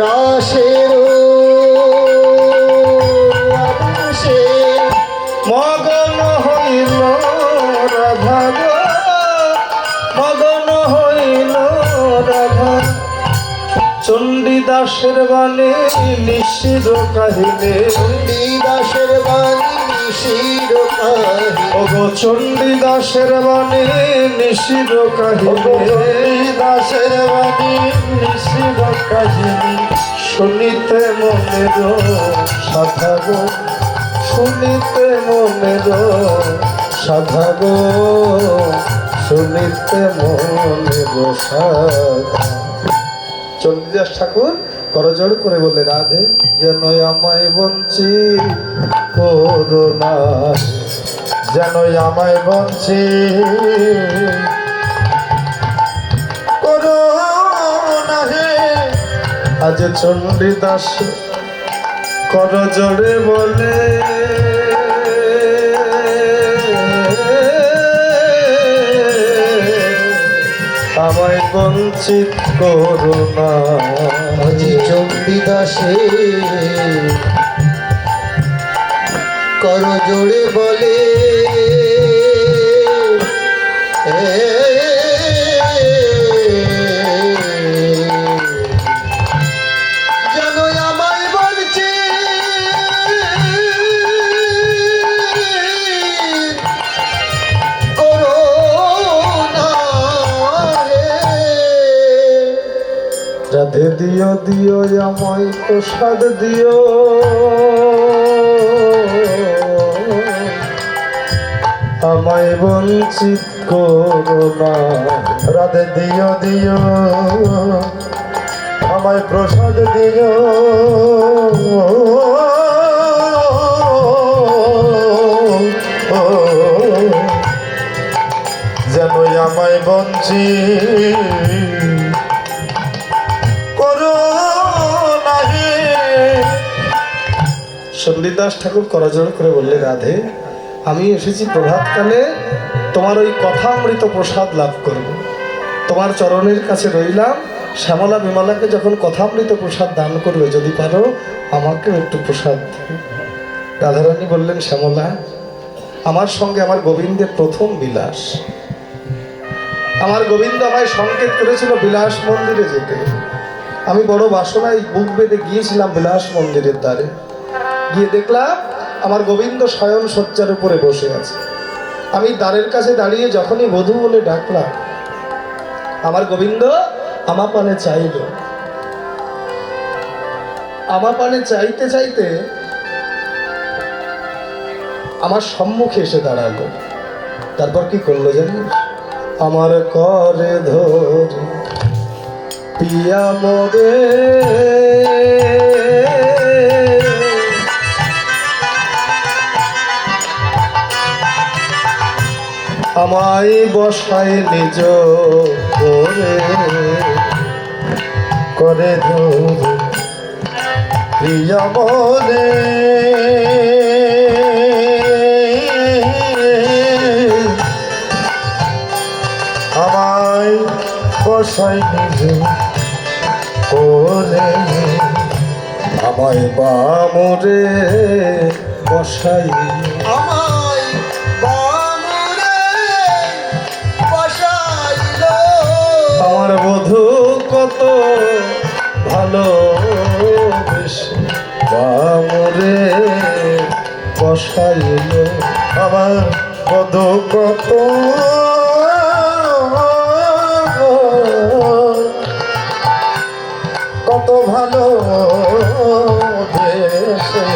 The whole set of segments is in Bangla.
রাসের আকাশে মগন হইল রাধা মগন হইল রাধা। চণ্ডীদাসের বাণী নিশ্চিত কাহিলে চণ্ডীদাসের বাণী কাহিনী ওগো চণ্ডীদাসের বাণী নিশ্চিত কাহিলে দাসের বাণী নিশ্চিত কাহিনী শুনিতে মনের সাধা গো। শুনিতে মনের সাধা গো। শুনিতে মনের চন্দ্রদাস ঠাকুর করজোড় করে বলে রাধে যেন আমায় বঞ্চি। করোনা যেন আমায় বঞ্চি করোনা হে আজ চণ্ডীদাস করজোড়ে বলে। আমায় বঞ্চিত করোনা আজি চণ্ডীদাসে কর জোড়ে বলে রাধে দিও দিও আমায় প্রসাদ দিও। আমায় বঞ্চিত রাধে দিও দিও। আমায় প্রসাদ দিও। যেন আমায় বঞ্চিত করো নাহি। সন্দীদাস ঠাকুর করজোড় করে বললে, রাধে। আমি এসেছি প্রভাতকালে, তোমার ওই কথামৃত প্রসাদ লাভ করব। তোমার চরণের কাছে রইলাম, শ্যামলা বিমলাকে যখন কথামৃত প্রসাদ দান করবে, যদি পারো আমাকে একটু প্রসাদ। রাধারানী বললেন, শ্যামলা, আমার সঙ্গে আমার গোবিন্দের প্রথম বিলাস। আমার গোবিন্দ আমায় সংকেত করেছিল বিলাস মন্দিরে যেতে। আমি বড় বাসনায় বুক বেঁধে গিয়েছিলাম বিলাস মন্দিরের দ্বারে। গিয়ে দেখলাম আমার গোবিন্দ স্বয়ং শয্যার উপরে বসে আছে। আমি দ্বারের কাছে দাঁড়িয়ে যখনই বধূ বলে ডাকলাম, আমার গোবিন্দ আমা পানে চাইল। আমা পানে চাইতে চাইতে আমার সম্মুখে এসে দাঁড়াল তারপর কি করল জানিস? আমার করে ধরি, পিয়া মোরে আমায় বসায় নিজ করে করে প্রিয়া মোরে আমায় বসাই নিজে করে আমায় বামরে বসাই বসাইল আমার বধূ কত কত ভালো দেশে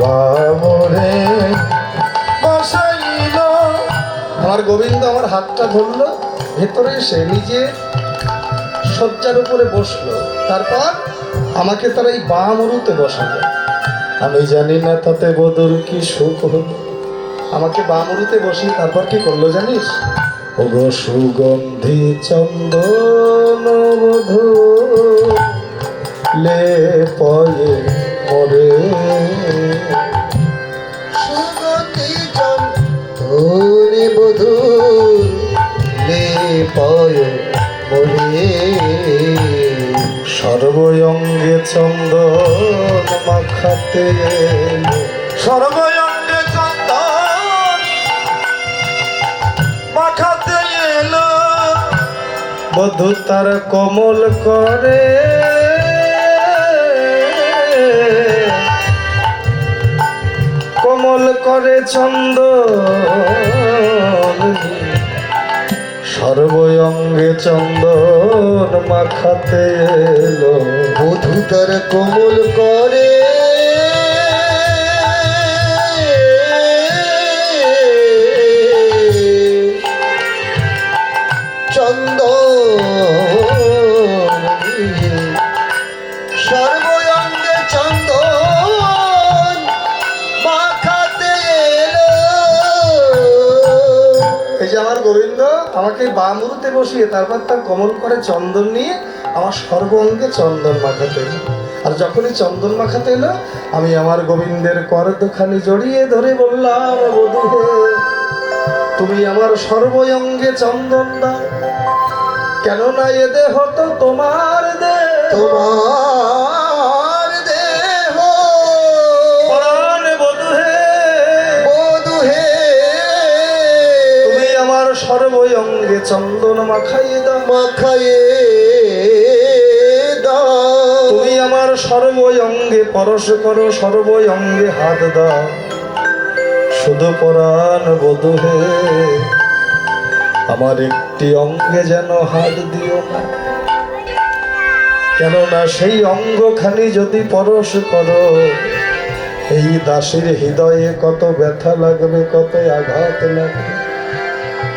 বামরে বসাইল। আমার গোবিন্দ আমার হাতটা ধরলো, ভেতরে এসে নিজে শয্যার উপরে বসল। তারপর আমাকে তারা এই বাম উরুতে বসালো। আমি জানি না তাতে বদর কি সুখ হলো। আমাকে বাম উরুতে বসি, তারপর কি করল জানিস? ওগো সুগন্ধি চন্দন বধূ লে পয়ে মরে। সুগতি ধরে বধূ লে পয় মরে। সর্ব চন্দন মাখাতে এলো। সর্বয়ঙ্গে চন্দন মাখাতে এলো বধু তার কমল করে কমল করে চন্দ সর্বঙ্গে চন্দন মাখাতে এলো। বধু তার কোমল করে। চন্দন আমাকে বামুরুতে বসিয়ে তারপর তার কমল করে চন্দন নিয়ে আমার সর্বঙ্গে চন্দন মাখাতে আর যখনই চন্দন মাখাতে এলো, আমি আমার গোবিন্দের কর জড়িয়ে ধরে বললাম তুমি আমার সর্বঙ্গে চন্দন দাও। কেননা এ দেহ তো তোমার দেহ। তোমার সর্বঙ্গে চন্দন মাখাইয়ে দাও। মাখায়ে দাও। তুমি আমার সর্ব অঙ্গে পরশ করো সর্ব অঙ্গে হাত দাও। শুধু পরাণ বধু হে আমার একটি অঙ্গে যেন হাত দিও না। কেননা সেই অঙ্গখানি যদি পরশ করো এই দাসের হৃদয়ে কত ব্যথা লাগবে কত আঘাত লাগবে।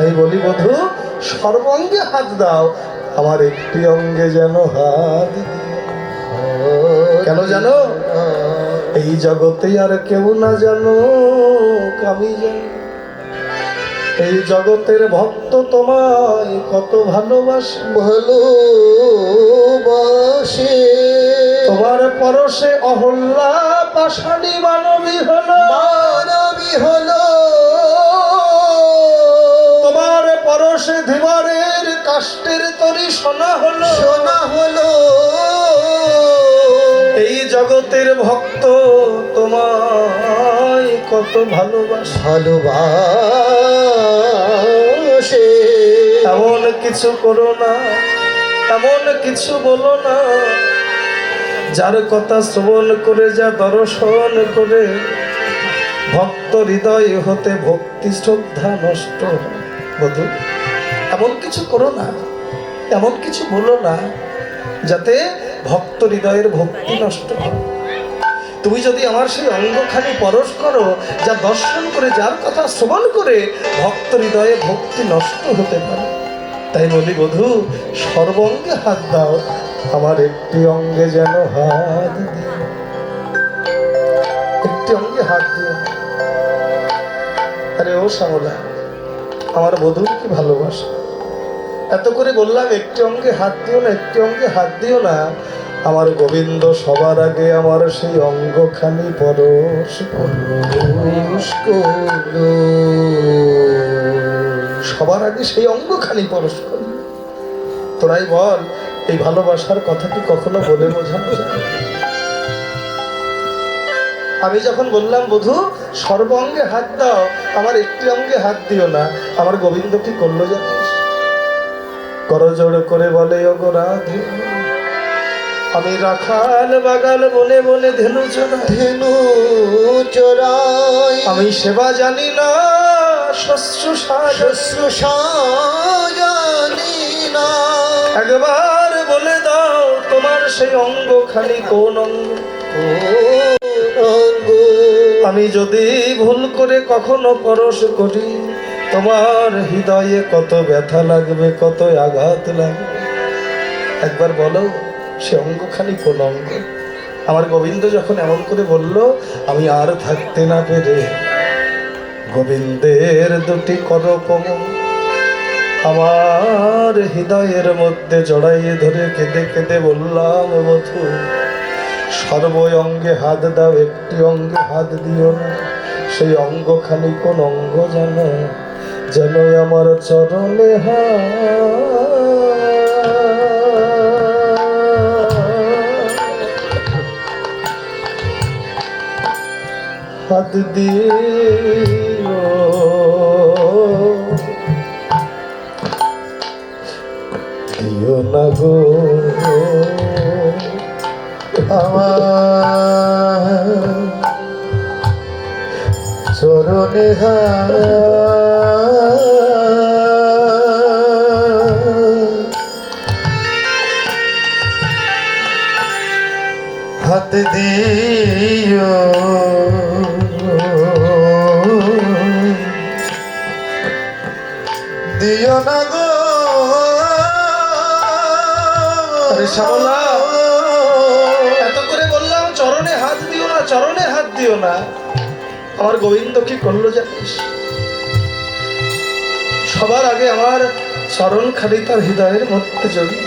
তাই বলি বধু সর্বাঙ্গে হাত দাও আমার একটি অঙ্গে যেন হাত কেন জানো? এই জগতে আর কেউ না জানো আমি জানি। এই জগতের ভক্ত তোমায় কত ভালোবাসে। ভালোবাসে। তোমার পরশে অহল্লা পাষাণী মানবী হলো। মানবী হলো। পরশে ধীবরের কাষ্টের তরি সোনা হলো। শোনা হলো। এই জগতের ভক্ত তোমায় কত ভালোবাসে। ভালোবাসে। এমন কিছু করো না এমন কিছু বলো না। যার কথা শ্রবণ করে যা দর্শন করে ভক্ত হৃদয় হতে ভক্তি শ্রদ্ধা নষ্ট। হয়। বধু এমন কিছু করো না, এমন কিছু বলো না, যাতে ভক্ত হৃদয়ের ভক্তি নষ্ট হয়। তুমি যদি আমার সেই অঙ্গখানি পরশ করো, যা দর্শন করে, যার কথা শ্রবণ করে ভক্ত হৃদয়ে ভক্তি নষ্ট হতে পারে। তাই বলি, বধু, সর্বঙ্গে হাত দাও, আমার একটি অঙ্গে যেন হাত একটি অঙ্গে হাত দিও। আরে ও শ্যামলা, আমার বধূ কি ভালোবাসে? এত করে বললাম, একটি অঙ্গে হাত দিও না, একটি অঙ্গে হাত দিও না। আমার গোবিন্দ সবার আগে আমার সেই অঙ্গখানি পরশ করল। সবার আগে সেই অঙ্গখানি পরশ করল। তোরাই বল, এই ভালোবাসার কথাটি কখনো বলে বোঝানো যায়? আমি যখন বললাম, বধু, সর্ব অঙ্গে হাত দাও, আমার একটি অঙ্গে হাত দিও না, আমার গোবিন্দ কি করল জানিস? করজোড় করে বলে ওগো রাধে। আমি রাখাল বাগাল বলে বনে ধেনু চড়াই। ধেনু চোরাই আমি সেবা জানি না শুশ্রূষা জানি না। একবার বলে দাও তোমার সেই অঙ্গ খালি কোন অঙ্গ? অঙ্গ? আমি যদি ভুল করে কখনো পরশ করি তোমার হৃদয়ে কত ব্যথা লাগবে, কত আঘাত লাগবে। একবার বলো, সে অঙ্গখানি কোন অঙ্গ? আমার গোবিন্দ যখন এমন করে বলল, আমি আর থাকতে না পেরে গোবিন্দের দুটি কর কমল আমার হৃদয়ের মধ্যে জড়াইয়ে ধরে কেঁদে কেঁদে বললাম, বধু সর্ব অঙ্গে হাত দাও, একটি অঙ্গে হাত দিও না। সেই অঙ্গ খালি কোন অঙ্গ জানো? যেন আমার চরণে হা হাত দিও। দিও না গো। আমার চরণে হা হাত দিও। দিও না গো। শ্যামলা। এত করে বললাম চরণে হাত দিও না চরণে হাত দিও না। আমার গোবিন্দ কি করল জানিস? সবার আগে আমার চরণ খালি তার হৃদয়ের মধ্যে জড়িত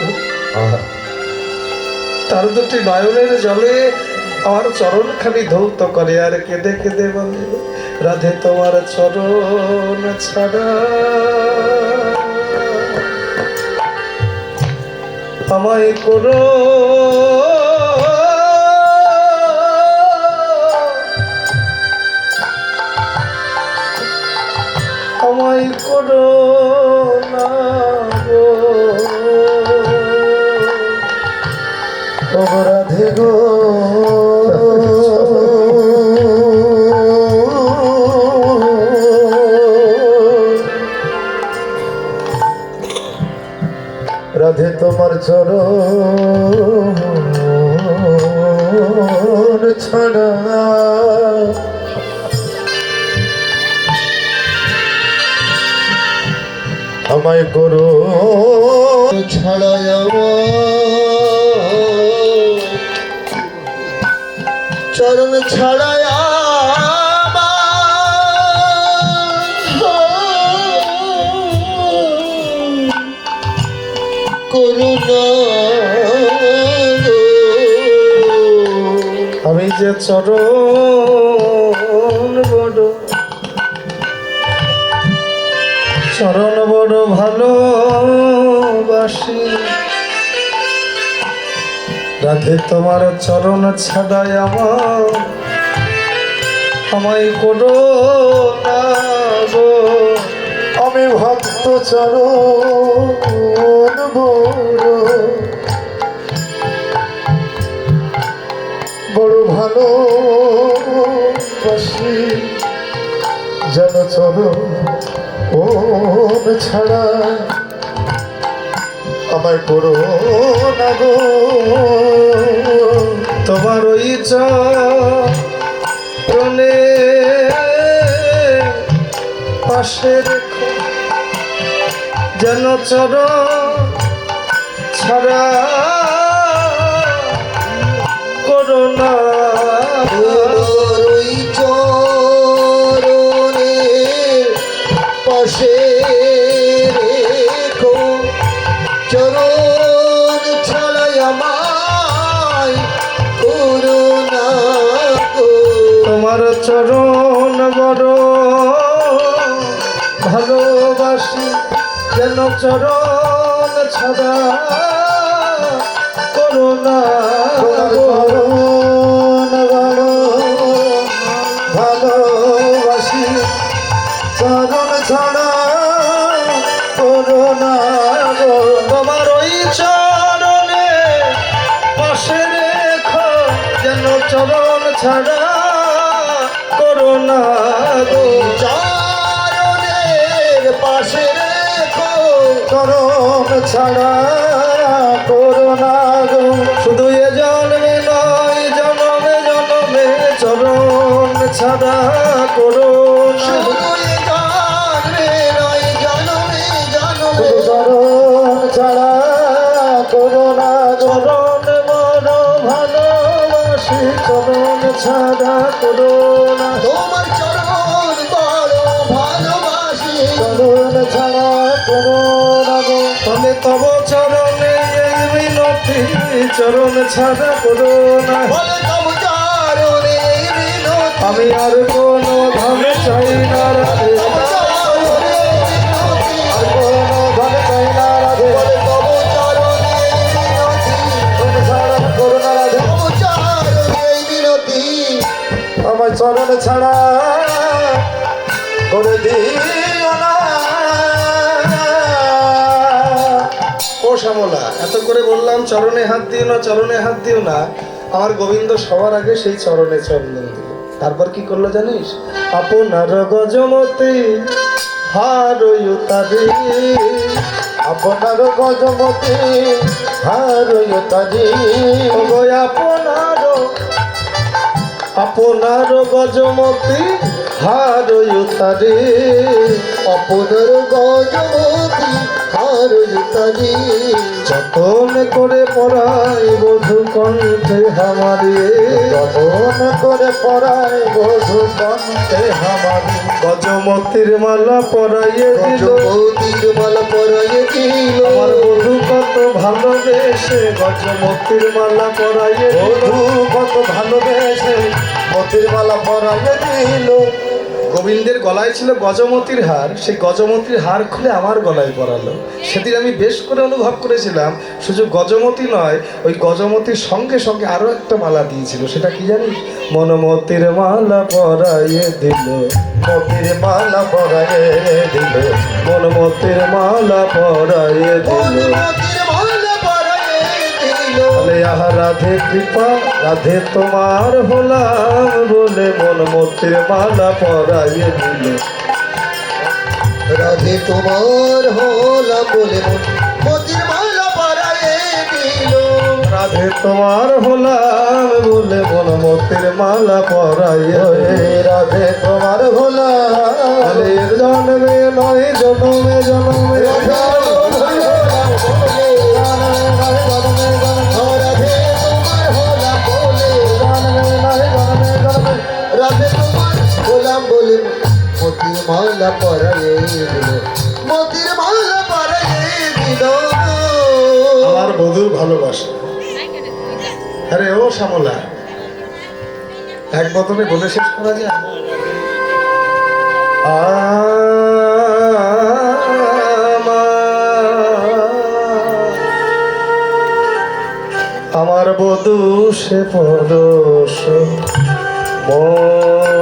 তার দুটি নয়নের জলে আমার চরণ খালি ধৌত করে, আর কেঁদে কেঁদে বলে, রাধে তোমার চরণ ছাড়া আমায় করো। আমায় করো। গো। রাধে তোমার চরণ ছাড়া। আমায় করো। ছাড়াই আমার করুণা আমি যে চরণ বড় চরণ বড় ভালোবাসি। রাধে তোমার চরণ ছাড়াই আমার আমায় করো আমি ভক্ত চরণ বড়। ভালো বাসি যেন চরণ ওন ছাড়া। আমায় করো না গো। তোমার ওই চরণে পাশে রেখো যেন চর ছাড়া চরণ ছাড়া করোনা ভালোবাসি। চরণ ছাড়া করুণা গো। তোমার ওই চরণে পাশে রেখো যেন চরণ ছাড়া করোনা গো। চরণ ছাড়া করুণা গো। শুধু এ জন্মে নয় জন্মে জন্মে চরণ ছাড়া করোনা ছাড়া করুণা চরণ বড় ভালোবাসি চরণ ছাড়া করোনা চরণ ছাড়া চরণে বিনতি আমি আর কোনো ধন চাই না না আমার চরণ ছাড়া করে দিও না ও শ্যামলা। এত করে বললাম, চরণে হাত দিও না, চরণে হাত দিও না। আমার গোবিন্দ সবার আগে সেই চরণে চন্দন দিল। তারপর কি করল জানিস? আপনার গজমতি হারয়ুতারি আপনার গজমতি হারয় ওগো, আপনার আপনার গজমতি হারয়ুতারি অপনার গজমতি হার তারি যতন করে পড়াই বধু কণ্ঠে হামারে যতন করে পড়ায় বধু কণ্ঠে হামারি। গজমতির মালা পরাইয়ে দিল। গজমতির মালা পরাইয়ে দিল। আমার বধূ কত ভালোবেসে গজমতির মালা পরাইয়ে বধু কত ভালোবেসে মতির মালা পরাইয়ে দিল। গোবিন্দের গলায় ছিল গজমতির হার, সেই গজমতির হার খুলে আমার গলায় পরালো। সেদিন আমি বেশ করে অনুভব করেছিলাম, শুধু গজমতি নয়, ওই গজমতির সঙ্গে সঙ্গে আরও একটা মালা দিয়েছিল, সেটা কি জানিস? মনমতির মালা পরাইয়ে দিল, মতির মালা পরাইয়ে দিল, মনমতির মালা পরাইয়ে দিল। বলে আহা রাধে কৃপা রাধে তোমার হলাম বলে মন মনমতির মালা পরাইয়ে দিল। রাধে তোমার হলাম বলে মন মতির মালা পরাইয়ে দিল। রাধে তোমার হলাম বলে মন মনমতির মালা পরাইয়ে রাধে তোমার বলে জন্মে নয় জন্মে জন্মে রাধে তোমার হলাম বলে, মতির মালা পরাইয়ে দিল। মতির মালা পরাইয়ে দিল। আমার বধুর ভালোবাসা। আরে ও শ্যামলা, এক বদনে বলে শেষ করা যায়? আমার বধু সে পরশ মনি মনি